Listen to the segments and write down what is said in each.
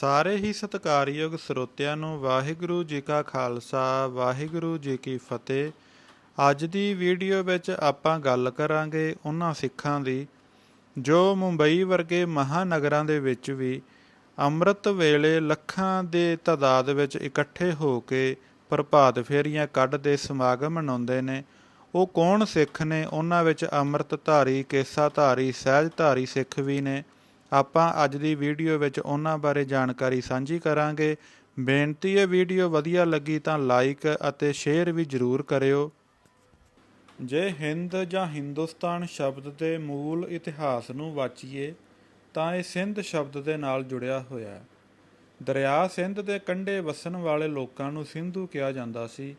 ਸਾਰੇ ਹੀ ਸਤਿਕਾਰਯੋਗ ਸਰੋਤਿਆਂ ਨੂੰ ਵਾਹਿਗੁਰੂ ਜੀ ਕਾ ਖਾਲਸਾ, ਵਾਹਿਗੁਰੂ ਜੀ ਕੀ ਫਤਿਹ। ਅੱਜ ਦੀ ਵੀਡੀਓ ਵਿੱਚ ਆਪਾਂ ਗੱਲ ਕਰਾਂਗੇ ਉਹਨਾਂ ਸਿੱਖਾਂ ਦੀ, ਜੋ ਮੁੰਬਈ ਵਰਗੇ ਮਹਾਨਗਰਾਂ ਦੇ ਵਿੱਚ ਵੀ ਅੰਮ੍ਰਿਤ ਵੇਲੇ ਲੱਖਾਂ ਦੇ ਤਾਦਾਦ ਵਿੱਚ ਇਕੱਠੇ ਹੋ ਕੇ ਪ੍ਰਭਾਤ ਫੇਰੀਆਂ ਕੱਢਦੇ ਸਮਾਗਮ ਮਨਾਉਂਦੇ ਨੇ। ਉਹ ਕੌਣ ਸਿੱਖ ਨੇ? ਉਹਨਾਂ ਵਿੱਚ ਅੰਮ੍ਰਿਤ ਧਾਰੀ ਕੇਸਾ ਧਾਰੀ ਸਹਿਜ ਧਾਰੀ ਸਿੱਖ ਵੀ ਨੇ। ਆਪਾਂ ਅੱਜ ਦੀ ਵੀਡੀਓ ਵਿੱਚ ਉਹਨਾਂ ਬਾਰੇ ਜਾਣਕਾਰੀ ਸਾਂਝੀ ਕਰਾਂਗੇ। ਬੇਨਤੀ ਹੈ ਵੀਡੀਓ ਵਧੀਆ ਲੱਗੀ ਤਾਂ ਲਾਈਕ ਅਤੇ ਸ਼ੇਅਰ ਵੀ ਜ਼ਰੂਰ ਕਰਿਓ। ਜੇ ਹਿੰਦ ਜਾਂ ਹਿੰਦੁਸਤਾਨ ਸ਼ਬਦ ਦੇ ਮੂਲ ਇਤਿਹਾਸ ਨੂੰ ਵਾਚੀਏ, ਤਾਂ ਇਹ ਸਿੰਧ ਸ਼ਬਦ ਦੇ ਨਾਲ ਜੁੜਿਆ ਹੋਇਆ ਹੈ। ਦਰਿਆ ਸਿੰਧ ਦੇ ਕੰਢੇ ਵਸਣ ਵਾਲੇ ਲੋਕਾਂ ਨੂੰ ਸਿੰਧੂ ਕਿਹਾ ਜਾਂਦਾ ਸੀ।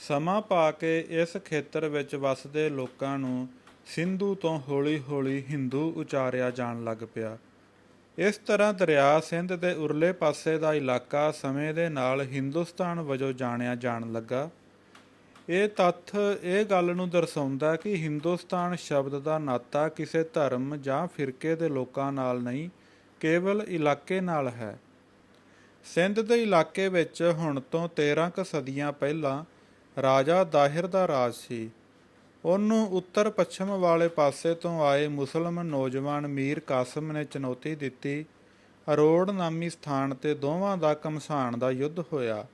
ਸਮਾਂ ਪਾ ਕੇ ਇਸ ਖੇਤਰ ਵਿੱਚ ਵਸਦੇ ਲੋਕਾਂ ਨੂੰ ਸਿੰਧੂ ਤੋਂ ਹੌਲੀ-ਹੌਲੀ ਹਿੰਦੂ ਉਚਾਰਿਆ ਜਾਣ ਲੱਗ ਪਿਆ। ਇਸ ਤਰ੍ਹਾਂ ਦਰਿਆ ਸਿੰਧ ਦੇ ਉਰਲੇ ਪਾਸੇ ਦਾ ਇਲਾਕਾ ਸਮੇਂ ਦੇ ਨਾਲ ਹਿੰਦੁਸਤਾਨ ਵਜੋਂ ਜਾਣਿਆ ਜਾਣ ਲੱਗਾ। ਇਹ ਤੱਥ ਇਹ ਗੱਲ ਨੂੰ ਦਰਸਾਉਂਦਾ ਕਿ ਹਿੰਦੁਸਤਾਨ ਸ਼ਬਦ ਦਾ ਨਾਤਾ ਕਿਸੇ ਧਰਮ ਜਾਂ ਫਿਰਕੇ ਦੇ ਲੋਕਾਂ ਨਾਲ ਨਹੀਂ, ਕੇਵਲ ਇਲਾਕੇ ਨਾਲ ਹੈ। ਸਿੰਧ ਦੇ ਇਲਾਕੇ ਵਿੱਚ ਹੁਣ ਤੋਂ 13 ਕ ਸਦੀਆਂ ਪਹਿਲਾਂ ਰਾਜਾ ਦਾਹਿਰ ਦਾ ਰਾਜ ਸੀ। ਉਹਨੂੰ ਉੱਤਰ ਪੱਛਮ ਵਾਲੇ ਪਾਸੇ ਤੋਂ ਆਏ ਮੁਸਲਮਾਨ ਨੌਜਵਾਨ ਮੀਰ ਕਾਸਮ ਨੇ ਚੁਣੌਤੀ ਦਿੱਤੀ। ਅਰੋੜ ਨਾਮੀ ਸਥਾਨ ਤੇ ਦੋਵਾਂ ਦਾ ਕਮਸਾਨ ਦਾ ਯੁੱਧ ਹੋਇਆ।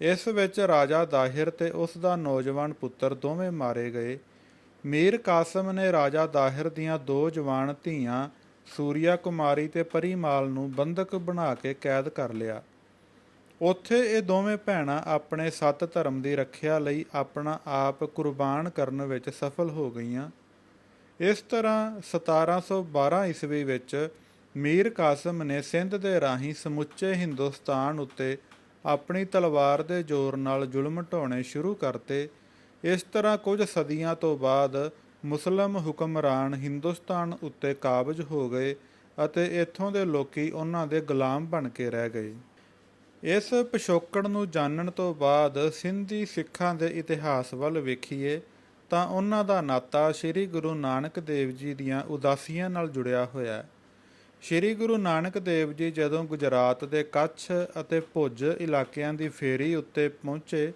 ਇਸ ਵਿੱਚ ਰਾਜਾ ਦਾਹਿਰ ਤੇ ਉਸ ਦਾ ਨੌਜਵਾਨ ਪੁੱਤਰ ਦੋਵੇਂ ਮਾਰੇ ਗਏ। ਮੀਰ ਕਾਸਮ ਨੇ ਰਾਜਾ ਦਾਹਿਰ ਦੀਆਂ ਦੋ ਜਵਾਨ ਧੀਆਂ ਸੂਰਿਆ ਕੁਮਾਰੀ ਤੇ ਪਰੀਮਾਲ ਨੂੰ ਬੰਦਕ ਬਣਾ ਕੇ ਕੈਦ ਕਰ ਲਿਆ। ਉੱਥੇ ਇਹ ਦੋਵੇਂ ਭੈਣਾਂ ਆਪਣੇ ਸੱਤ ਧਰਮ ਦੀ ਰੱਖਿਆ ਲਈ ਆਪਣਾ ਆਪ ਕੁਰਬਾਨ ਕਰਨ ਵਿੱਚ ਸਫਲ ਹੋ ਗਈਆਂ। ਇਸ ਤਰ੍ਹਾਂ 1712 ਈਸਵੀ ਵਿੱਚ ਮੀਰ ਕਾਸਮ ਨੇ ਸਿੰਧ ਦੇ ਰਾਹੀਂ ਸਮੁੱਚੇ ਹਿੰਦੁਸਤਾਨ ਉੱਤੇ ਆਪਣੀ ਤਲਵਾਰ ਦੇ ਜ਼ੋਰ ਨਾਲ ਜ਼ੁਲਮ ਢਾਉਣੇ ਸ਼ੁਰੂ ਕਰਤੇ। ਇਸ ਤਰ੍ਹਾਂ ਕੁਝ ਸਦੀਆਂ ਤੋਂ ਬਾਅਦ ਮੁਸਲਮ ਹੁਕਮਰਾਨ ਹਿੰਦੁਸਤਾਨ ਉੱਤੇ ਕਾਬਜ ਹੋ ਗਏ ਅਤੇ ਇੱਥੋਂ ਦੇ ਲੋਕੀ ਉਹਨਾਂ ਦੇ ਗੁਲਾਮ ਬਣ ਕੇ ਰਹਿ ਗਏ। ਇਸ ਪਿਛੋਕੜ ਨੂੰ ਜਾਣਨ ਤੋਂ ਬਾਅਦ ਸਿੰਧੀ ਸਿੱਖਾਂ ਦੇ ਇਤਿਹਾਸ ਵੱਲ ਵੇਖੀਏ, ਤਾਂ ਉਹਨਾਂ ਦਾ ਨਾਤਾ ਸ੍ਰੀ ਗੁਰੂ ਨਾਨਕ ਦੇਵ ਜੀ ਦੀਆਂ ਉਦਾਸੀਆਂ ਨਾਲ ਜੁੜਿਆ ਹੋਇਆ ਹੈ। ਸ੍ਰੀ ਗੁਰੂ ਨਾਨਕ ਦੇਵ ਜੀ ਜਦੋਂ ਗੁਜਰਾਤ ਦੇ ਕੱਛ ਅਤੇ ਭੁੱਜ ਇਲਾਕਿਆਂ ਦੀ ਫੇਰੀ ਉੱਤੇ ਪਹੁੰਚੇ,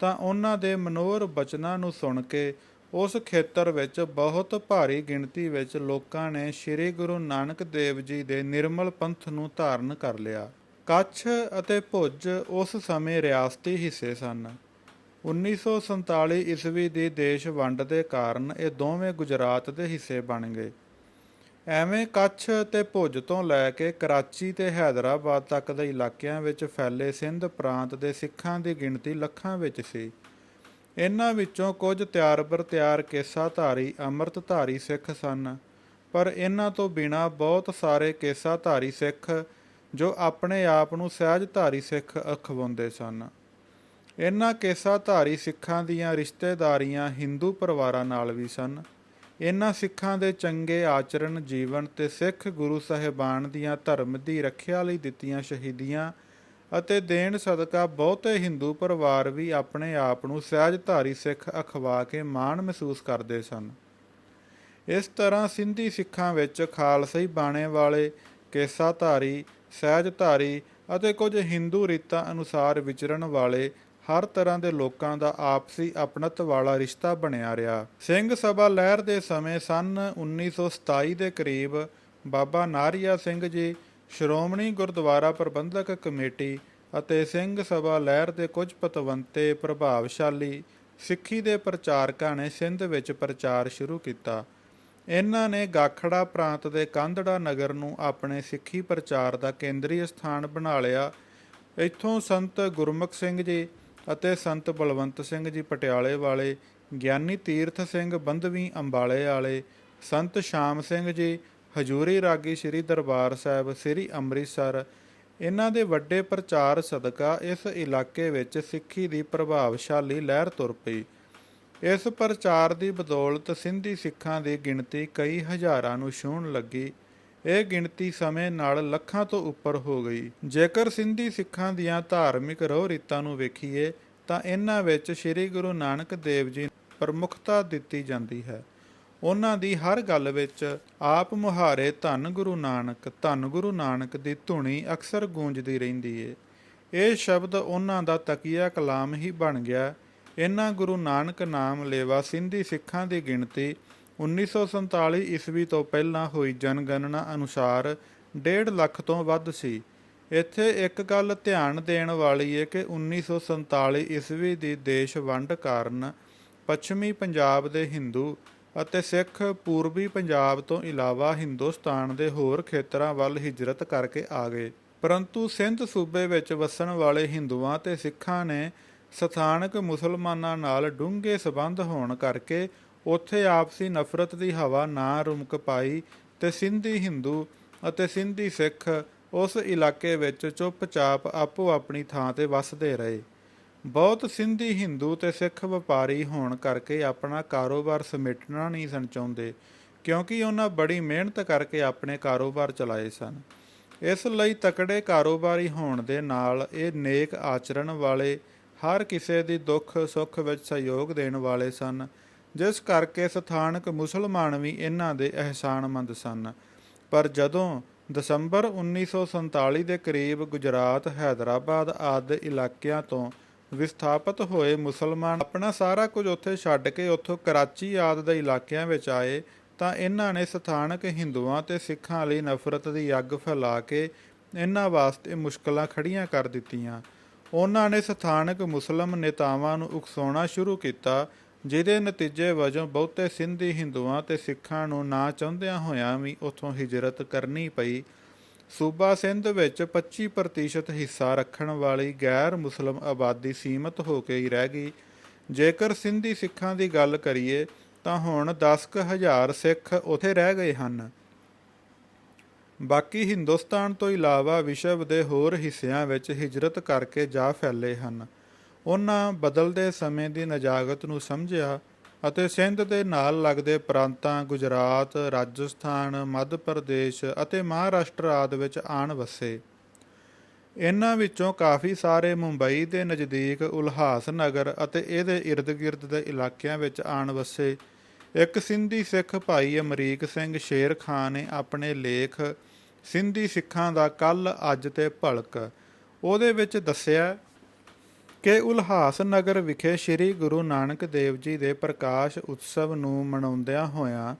ਤਾਂ ਉਹਨਾਂ ਦੇ ਮਨੋਹਰ ਬਚਨਾਂ ਨੂੰ ਸੁਣ ਕੇ ਉਸ ਖੇਤਰ ਵਿੱਚ ਬਹੁਤ ਭਾਰੀ ਗਿਣਤੀ ਵਿੱਚ ਲੋਕਾਂ ਨੇ ਸ੍ਰੀ ਗੁਰੂ ਨਾਨਕ ਦੇਵ ਜੀ ਦੇ ਨਿਰਮਲ ਪੰਥ ਨੂੰ ਧਾਰਨ ਕਰ ਲਿਆ। ਕੱਛ ਅਤੇ ਭੁੱਜ ਉਸ ਸਮੇਂ ਰਿਆਸਤੀ ਹਿੱਸੇ ਸਨ। 1947 ਈਸਵੀ ਦੀ ਦੇਸ਼ ਵੰਡ ਦੇ ਕਾਰਨ ਇਹ ਦੋਵੇਂ ਗੁਜਰਾਤ ਦੇ ਹਿੱਸੇ ਬਣ ਗਏ। ਐਵੇਂ ਕੱਛ ਤੇ ਭੁੱਜ ਤੋਂ ਲੈ ਕੇ ਕਰਾਚੀ ਤੇ ਹੈਦਰਾਬਾਦ ਤੱਕ ਦੇ ਇਲਾਕਿਆਂ ਵਿੱਚ ਫੈਲੇ ਸਿੰਧ ਪ੍ਰਾਂਤ ਦੇ ਸਿੱਖਾਂ ਦੀ ਗਿਣਤੀ ਲੱਖਾਂ ਵਿੱਚ ਸੀ। ਇਹਨਾਂ ਵਿੱਚੋਂ ਕੁਝ ਤਿਆਰ ਬਰ ਤਿਆਰ ਕੇਸਾਧਾਰੀ ਅੰਮ੍ਰਿਤਧਾਰੀ ਸਿੱਖ ਸਨ, ਪਰ ਇਹਨਾਂ ਤੋਂ ਬਿਨਾ ਬਹੁਤ ਸਾਰੇ ਕੇਸਾਧਾਰੀ ਸਿੱਖ ਜੋ ਆਪਣੇ ਆਪ ਨੂੰ ਸਹਿਜਧਾਰੀ ਸਿੱਖ ਅਖਵਾਉਂਦੇ ਸਨ। ਇਹਨਾਂ ਕੇਸਾਧਾਰੀ ਸਿੱਖਾਂ ਦੀਆਂ ਰਿਸ਼ਤੇਦਾਰੀਆਂ ਹਿੰਦੂ ਪਰਿਵਾਰਾਂ ਨਾਲ ਵੀ ਸਨ। ਇਹਨਾਂ ਸਿੱਖਾਂ ਦੇ ਚੰਗੇ ਆਚਰਣ, ਜੀਵਨ ਤੇ ਸਿੱਖ ਗੁਰੂ ਸਾਹਿਬਾਨ ਦੀਆਂ ਧਰਮ ਦੀ ਰੱਖਿਆ ਲਈ ਦਿੱਤੀਆਂ ਸ਼ਹੀਦੀਆਂ ਅਤੇ ਦੇਣ ਸਦਕਾ ਬਹੁਤੇ ਹਿੰਦੂ ਪਰਿਵਾਰ ਵੀ ਆਪਣੇ ਆਪ ਨੂੰ ਸਹਿਜਧਾਰੀ ਸਿੱਖ ਅਖਵਾ ਕੇ ਮਾਣ ਮਹਿਸੂਸ ਕਰਦੇ ਸਨ। ਇਸ ਤਰ੍ਹਾਂ ਸਿੰਧੀ ਸਿੱਖਾਂ ਵਿੱਚ ਖਾਲਸਈ ਬਾਣੇ ਵਾਲੇ ਕੇਸਾਧਾਰੀ ਸਹਿਜ ਧਾਰੀ ਅਤੇ ਕੁਝ ਹਿੰਦੂ ਰੀਤਾਂ ਅਨੁਸਾਰ ਵਿਚਰਨ ਵਾਲੇ ਹਰ ਤਰ੍ਹਾਂ ਦੇ ਲੋਕਾਂ ਦਾ ਆਪਸੀ ਆਪਣਤ ਵਾਲਾ ਰਿਸ਼ਤਾ ਬਣਿਆ ਰਿਹਾ। ਸਿੰਘ ਸਭਾ ਲਹਿਰ ਦੇ ਸਮੇਂ ਸਨ 1927 ਦੇ ਕਰੀਬ ਬਾਬਾ ਨਾਰੀਆ ਸਿੰਘ ਜੀ, ਸ਼੍ਰੋਮਣੀ ਗੁਰਦੁਆਰਾ ਪ੍ਰਬੰਧਕ ਕਮੇਟੀ ਅਤੇ ਸਿੰਘ ਸਭਾ ਲਹਿਰ ਦੇ ਕੁਝ ਪਤਵੰਤੇ ਪ੍ਰਭਾਵਸ਼ਾਲੀ ਸਿੱਖੀ ਦੇ ਪ੍ਰਚਾਰਕਾਂ ਨੇ ਸਿੰਧ ਵਿੱਚ ਪ੍ਰਚਾਰ ਸ਼ੁਰੂ ਕੀਤਾ। ਇਹਨਾਂ ਨੇ ਗਾਖੜਾ ਪ੍ਰਾਂਤ ਦੇ ਕਾਂਦੜਾ ਨਗਰ ਨੂੰ ਆਪਣੇ ਸਿੱਖੀ ਪ੍ਰਚਾਰ ਦਾ ਕੇਂਦਰੀ ਸਥਾਨ ਬਣਾ ਲਿਆ। ਇੱਥੋਂ ਸੰਤ ਗੁਰਮੁਖ ਸਿੰਘ ਜੀ ਅਤੇ ਸੰਤ ਬਲਵੰਤ ਸਿੰਘ ਜੀ ਪਟਿਆਲੇ ਵਾਲੇ, ਗਿਆਨੀ ਤੀਰਥ ਸਿੰਘ ਬੰਧਵੀ ਅੰਬਾਲੇ ਵਾਲੇ, ਸੰਤ ਸ਼ਾਮ ਸਿੰਘ ਜੀ, ਹਜੂਰੀ ਰਾਗੀ ਸ੍ਰੀ ਦਰਬਾਰ ਸਾਹਿਬ, ਸ੍ਰੀ ਅੰਮ੍ਰਿਤਸਰ, ਇਹਨਾਂ ਦੇ ਵੱਡੇ ਪ੍ਰਚਾਰ ਸਦਕਾ ਇਸ ਇਲਾਕੇ ਵਿੱਚ ਸਿੱਖੀ ਦੀ ਪ੍ਰਭਾਵਸ਼ਾਲੀ ਲਹਿਰ ਤੁਰ ਪਈ। ਇਸ ਪ੍ਰਚਾਰ ਦੀ ਬਦੌਲਤ ਸਿੰਧੀ ਸਿੱਖਾਂ ਦੀ ਗਿਣਤੀ ਕਈ ਹਜ਼ਾਰਾਂ ਨੂੰ ਛੂਹਣ ਲੱਗੀ। ਇਹ ਗਿਣਤੀ ਸਮੇਂ ਨਾਲ ਲੱਖਾਂ ਤੋਂ ਉੱਪਰ ਹੋ ਗਈ। ਜੇਕਰ ਸਿੰਧੀ ਸਿੱਖਾਂ ਦੀਆਂ ਧਾਰਮਿਕ ਰੋਹ ਰੀਤਾਂ ਨੂੰ ਵੇਖੀਏ, ਤਾਂ ਇਹਨਾਂ ਵਿੱਚ ਸ੍ਰੀ ਗੁਰੂ ਨਾਨਕ ਦੇਵ ਜੀ ਨੂੰ ਪ੍ਰਮੁੱਖਤਾ ਦਿੱਤੀ ਜਾਂਦੀ ਹੈ। ਉਹਨਾਂ ਦੀ ਹਰ ਗੱਲ ਵਿੱਚ ਆਪ ਮੁਹਾਰੇ ਧੰਨ ਗੁਰੂ ਨਾਨਕ, ਧੰਨ ਗੁਰੂ ਨਾਨਕ ਦੀ ਧੁਨੀ ਅਕਸਰ ਗੂੰਜਦੀ ਰਹਿੰਦੀ ਏ। ਇਹ ਸ਼ਬਦ ਉਹਨਾਂ ਦਾ ਤਕੀਆ ਕਲਾਮ ਹੀ ਬਣ ਗਿਆ ਇਹਨਾਂ ਗੁਰੂ ਨਾਨਕ ਨਾਮ ਲੇਵਾ ਸਿੰਧੀ ਸਿੱਖਾਂ ਦੀ ਗਿਣਤੀ 1947 ਈਸਵੀ ਤੋਂ ਪਹਿਲਾਂ ਹੋਈ ਜਨਗਣਨਾ ਅਨੁਸਾਰ 1.5 ਲੱਖ ਤੋਂ ਵੱਧ ਸੀ। ਇੱਥੇ ਇੱਕ ਗੱਲ ਧਿਆਨ ਦੇਣ ਵਾਲੀ ਹੈ ਕਿ 1947 ਈਸਵੀ ਦੀ ਦੇਸ਼ ਵੰਡ ਕਾਰਨ ਪੱਛਮੀ ਪੰਜਾਬ ਦੇ ਹਿੰਦੂ ਅਤੇ ਸਿੱਖ ਪੂਰਬੀ ਪੰਜਾਬ ਤੋਂ ਇਲਾਵਾ ਹਿੰਦੁਸਤਾਨ ਦੇ ਹੋਰ ਖੇਤਰਾਂ ਵੱਲ ਹਿਜਰਤ ਕਰਕੇ ਆ ਗਏ। ਪਰੰਤੂ ਸਿੰਧ ਸੂਬੇ ਵਿੱਚ ਵਸਣ ਵਾਲੇ ਹਿੰਦੂਆਂ ਤੇ ਸਿੱਖਾਂ ਨੇ ਸਥਾਨਕ ਮੁਸਲਮਾਨਾਂ ਨਾਲ ਡੂੰਘੇ ਸਬੰਧ ਹੋਣ ਕਰਕੇ ਉੱਥੇ ਆਪਸੀ ਨਫ਼ਰਤ ਦੀ ਹਵਾ ਨਾ ਰੁਮਕ ਪਾਈ ਤੇ ਸਿੰਧੀ ਹਿੰਦੂ ਅਤੇ ਸਿੰਧੀ ਸਿੱਖ ਉਸ ਇਲਾਕੇ ਵਿੱਚ ਚੁੱਪਚਾਪ ਆਪੋ ਆਪਣੀ ਥਾਂ ਤੇ ਵੱਸਦੇ ਰਹੇ। ਬਹੁਤ ਸਿੰਧੀ ਹਿੰਦੂ ਤੇ ਸਿੱਖ ਵਪਾਰੀ ਹੋਣ ਕਰਕੇ ਆਪਣਾ ਕਾਰੋਬਾਰ ਸਮੇਟਣਾ ਨਹੀਂ ਸਨ ਚਾਹੁੰਦੇ, ਕਿਉਂਕਿ ਉਹਨਾਂ ਬੜੀ ਮਿਹਨਤ ਕਰਕੇ ਆਪਣੇ ਕਾਰੋਬਾਰ ਚਲਾਏ ਸਨ। ਇਸ ਲਈ ਤਕੜੇ ਕਾਰੋਬਾਰੀ ਹੋਣ ਦੇ ਨਾਲ ਇਹ ਨੇਕ ਆਚਰਣ ਵਾਲੇ ਹਰ ਕਿਸੇ ਦੀ ਦੁੱਖ ਸੁੱਖ ਵਿੱਚ ਸਹਿਯੋਗ ਦੇਣ ਵਾਲੇ ਸਨ, ਜਿਸ ਕਰਕੇ ਸਥਾਨਕ ਮੁਸਲਮਾਨ ਵੀ ਇਹਨਾਂ ਦੇ ਅਹਿਸਾਨਮੰਦ ਸਨ। ਪਰ ਜਦੋਂ ਦਸੰਬਰ 1947 ਦੇ ਕਰੀਬ ਗੁਜਰਾਤ, ਹੈਦਰਾਬਾਦ ਆਦਿ ਇਲਾਕਿਆਂ ਤੋਂ ਵਿਸਥਾਪਿਤ ਹੋਏ ਮੁਸਲਮਾਨ ਆਪਣਾ ਸਾਰਾ ਕੁਝ ਉੱਥੇ ਛੱਡ ਕੇ ਉੱਥੋਂ ਕਰਾਚੀ ਆਦਿ ਦੇ ਇਲਾਕਿਆਂ ਵਿੱਚ ਆਏ, ਤਾਂ ਇਹਨਾਂ ਨੇ ਸਥਾਨਕ ਹਿੰਦੂਆਂ ਤੇ ਸਿੱਖਾਂ ਲਈ ਨਫ਼ਰਤ ਦੀ ਅੱਗ ਫੈਲਾ ਕੇ ਇਹਨਾਂ ਵਾਸਤੇ ਮੁਸ਼ਕਲਾਂ ਖੜੀਆਂ ਕਰ ਦਿੱਤੀਆਂ। ਉਹਨਾਂ ਨੇ ਸਥਾਨਕ ਮੁਸਲਮ ਨੇਤਾਵਾਂ ਨੂੰ ਉਕਸਾਉਣਾ ਸ਼ੁਰੂ ਕੀਤਾ, ਜਿਹਦੇ ਨਤੀਜੇ ਵਜੋਂ ਬਹੁਤੇ ਸਿੰਧੀ ਹਿੰਦੂਆਂ ਤੇ ਸਿੱਖਾਂ ਨੂੰ ਨਾ ਚਾਹੁੰਦਿਆਂ ਹੋਇਆਂ ਵੀ ਉੱਥੋਂ ਹਿਜਰਤ ਕਰਨੀ ਪਈ। ਸੂਬਾ ਸਿੰਧ ਵਿੱਚ 25% ਹਿੱਸਾ ਰੱਖਣ ਵਾਲੀ ਗੈਰ ਮੁਸਲਮ ਆਬਾਦੀ ਸੀਮਤ ਹੋ ਕੇ ਹੀ ਰਹਿ ਗਈ। ਜੇਕਰ ਸਿੰਧੀ ਸਿੱਖਾਂ ਦੀ ਗੱਲ ਕਰੀਏ, ਤਾਂ ਹੁਣ 10000 ਸਿੱਖ ਉੱਥੇ ਰਹਿ ਗਏ ਹਨ। ਬਾਕੀ ਹਿੰਦੁਸਤਾਨ ਤੋਂ ਇਲਾਵਾ ਵਿਸ਼ਵ ਦੇ ਹੋਰ ਹਿੱਸਿਆਂ ਵਿੱਚ ਹਿਜਰਤ ਕਰਕੇ ਜਾ ਫੈਲੇ ਹਨ। ਉਹਨਾਂ ਬਦਲਦੇ ਸਮੇਂ ਦੀ ਨਜਾਗਤ ਨੂੰ ਸਮਝਿਆ ਅਤੇ ਸਿੰਧ ਦੇ ਨਾਲ ਲੱਗਦੇ ਪ੍ਰਾਂਤਾਂ ਗੁਜਰਾਤ, ਰਾਜਸਥਾਨ, ਮੱਧ ਪ੍ਰਦੇਸ਼ ਅਤੇ ਮਹਾਰਾਸ਼ਟਰ ਆਦਿ ਵਿੱਚ ਆਣ ਵਸੇ। ਇਹਨਾਂ ਵਿੱਚੋਂ ਕਾਫੀ ਸਾਰੇ ਮੁੰਬਈ ਦੇ ਨਜ਼ਦੀਕ ਉਲਹਾਸ ਨਗਰ ਅਤੇ ਇਹਦੇ ਇਰਦ-ਗਿਰਦ ਦੇ ਇਲਾਕਿਆਂ ਵਿੱਚ ਆਣ ਵਸੇ। ਇੱਕ ਸਿੰਧੀ ਸਿੱਖ ਭਾਈ ਅਮਰੀਕ ਸਿੰਘ ਸ਼ੇਰ ਖਾਨ ਨੇ ਆਪਣੇ ਲੇਖ ਸਿੰਧੀ ਸਿੱਖਾਂ ਦਾ ਕੱਲ ਅੱਜ ਤੇ ਭਲਕ। ਉਹਦੇ ਵਿੱਚ ਦੱਸਿਆ ਕਿ ਉਲਹਾਸ ਨਗਰ ਵਿਖੇ ਸ੍ਰੀ ਗੁਰੂ ਨਾਨਕ ਦੇਵ ਜੀ ਦੇ ਪ੍ਰਕਾਸ਼ ਉਤਸਵ ਨੂੰ ਮਨਾਉਂਦਿਆਂ ਹੋਇਆਂ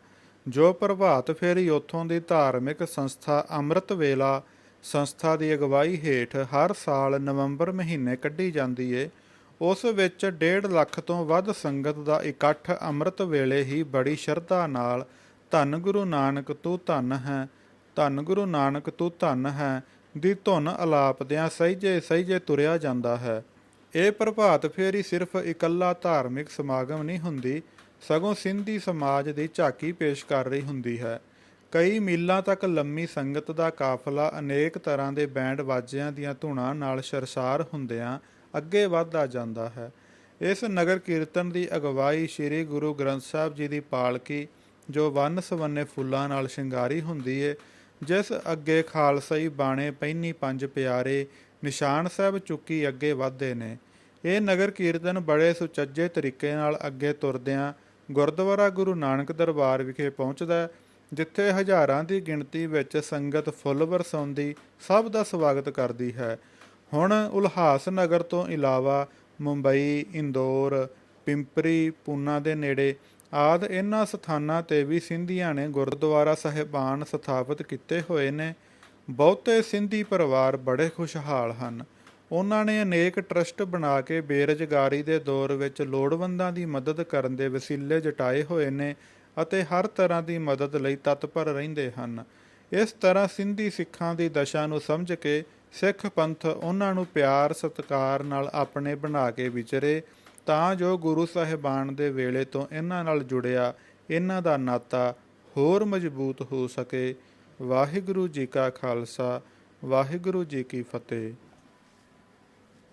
ਜੋ ਪ੍ਰਭਾਤ ਫੇਰੀ ਉੱਥੋਂ ਦੀ ਧਾਰਮਿਕ ਸੰਸਥਾ ਅੰਮ੍ਰਿਤ ਵੇਲਾ ਸੰਸਥਾ ਦੀ ਅਗਵਾਈ ਹੇਠ ਹਰ ਸਾਲ ਨਵੰਬਰ ਮਹੀਨੇ ਕੱਢੀ ਜਾਂਦੀ ਏ ਉਸ ਵਿੱਚ 1.5 ਲੱਖ ਤੋਂ ਵੱਧ ਸੰਗਤ ਦਾ ਇਕੱਠ ਅੰਮ੍ਰਿਤ ਵੇਲੇ ਹੀ ਬੜੀ ਸ਼ਰਧਾ ਨਾਲ, ਧੰਨ ਗੁਰੂ ਨਾਨਕ ਤੂੰ ਧੰਨ ਹੈ, ਧੰਨ ਗੁਰੂ ਨਾਨਕ ਤੂੰ ਧੰਨ ਹੈ, ਦੀ ਧੁਨ ਅਲਾਪਦਿਆਂ ਸਹਿਜੇ ਸਹਿਜੇ ਤੁਰਿਆ ਜਾਂਦਾ ਹੈ। ਇਹ ਪ੍ਰਭਾਤ ਫੇਰੀ ਸਿਰਫ ਇਕੱਲਾ ਧਾਰਮਿਕ ਸਮਾਗਮ ਨਹੀਂ ਹੁੰਦੀ, ਸਗੋਂ ਸਿੰਧੀ ਸਮਾਜ ਦੀ ਝਾਕੀ ਪੇਸ਼ ਕਰ ਰਹੀ ਹੁੰਦੀ ਹੈ। ਕਈ ਮੀਲਾਂ ਤੱਕ ਲੰਮੀ ਸੰਗਤ ਦਾ ਕਾਫਲਾ ਅਨੇਕ ਤਰ੍ਹਾਂ ਦੇ ਬੈਂਡ ਵਾਜਿਆਂ ਦੀਆਂ ਧੁਨਾਂ ਨਾਲ ਸਰਸਾਰ ਹੁੰਦਿਆਂ ਅੱਗੇ ਵਧਦਾ ਜਾਂਦਾ ਹੈ। ਇਸ ਨਗਰ ਕੀਰਤਨ ਦੀ ਅਗਵਾਈ ਸ੍ਰੀ ਗੁਰੂ ਗ੍ਰੰਥ ਸਾਹਿਬ ਜੀ ਦੀ ਪਾਲਕੀ, ਜੋ ਵੰਨ ਸਵੰਨੇ ਫੁੱਲਾਂ ਨਾਲ ਸ਼ਿੰਗਾਰੀ ਹੁੰਦੀ ਏ, ਜਿਸ ਅੱਗੇ ਖਾਲਸਾਈ ਬਾਣੇ ਪਹਿਨੀ ਪੰਜ ਪਿਆਰੇ ਨਿਸ਼ਾਨ ਸਾਹਿਬ ਚੁੱਕੀ ਅੱਗੇ ਵਧਦੇ ਨੇ। ਇਹ ਨਗਰ ਕੀਰਤਨ ਬੜੇ ਸੁਚੱਜੇ ਤਰੀਕੇ ਨਾਲ ਅੱਗੇ ਤੁਰਦਿਆਂ ਗੁਰਦੁਆਰਾ ਗੁਰੂ ਨਾਨਕ ਦਰਬਾਰ ਵਿਖੇ ਪਹੁੰਚਦਾ ਜਿੱਥੇ ਹਜ਼ਾਰਾਂ ਦੀ ਗਿਣਤੀ ਵਿੱਚ ਸੰਗਤ ਫੁੱਲ ਵਰਸਾਉਂਦੀ ਸਭ ਦਾ ਸਵਾਗਤ ਕਰਦੀ ਹੈ। ਹੁਣ ਉਲਹਾਸ ਨਗਰ ਤੋਂ ਇਲਾਵਾ ਮੁੰਬਈ, ਇੰਦੌਰ, ਪਿੰਪਰੀ, ਪੂਨਾ ਦੇ ਨੇੜੇ ਆਦ ਇਹਨਾਂ ਸਥਾਨਾਂ ਤੇ ਵੀ ਸਿੰਧੀਆਂ ਨੇ ਗੁਰਦੁਆਰਾ ਸਾਹਿਬਾਨ ਸਥਾਪਿਤ ਕੀਤੇ ਹੋਏ ਨੇ। ਬਹੁਤੇ ਸਿੰਧੀ ਪਰਿਵਾਰ ਬੜੇ ਖੁਸ਼ਹਾਲ ਹਨ। ਉਹਨਾਂ ਨੇ ਅਨੇਕ ਟਰਸਟ ਬਣਾ ਕੇ ਬੇਰੁਜ਼ਗਾਰੀ ਦੇ ਦੌਰ ਵਿੱਚ ਲੋੜਵੰਦਾਂ ਦੀ ਮਦਦ ਕਰਨ ਦੇ ਵਸੀਲੇ ਜਟਾਏ ਹੋਏ ਨੇ ਅਤੇ ਹਰ ਤਰ੍ਹਾਂ ਦੀ ਮਦਦ ਲਈ ਤਤਪਰ ਰਹਿੰਦੇ ਹਨ। ਇਸ ਤਰ੍ਹਾਂ ਸਿੰਧੀ ਸਿੱਖਾਂ ਦੀ ਦਸ਼ਾ ਨੂੰ ਸਮਝ ਕੇ ਸਿੱਖ ਪੰਥ ਉਹਨਾਂ ਨੂੰ ਪਿਆਰ, ਸਤਿਕਾਰ ਨਾਲ ਆਪਣੇ ਬਣਾ ਕੇ ਵਿਚਰੇ, ਤਾਂ ਜੋ ਗੁਰੂ ਸਾਹਿਬਾਨ ਦੇ ਵੇਲੇ ਤੋਂ ਇਹਨਾਂ ਨਾਲ ਜੁੜਿਆ, ਇਹਨਾਂ ਦਾ ਨਾਤਾ ਹੋਰ ਮਜ਼ਬੂਤ ਹੋ ਸਕੇ। ਵਾਹਿਗੁਰੂ ਜੀ ਕਾ ਖਾਲਸਾ, ਵਾਹਿਗੁਰੂ ਜੀ ਕੀ ਫਤਿਹ।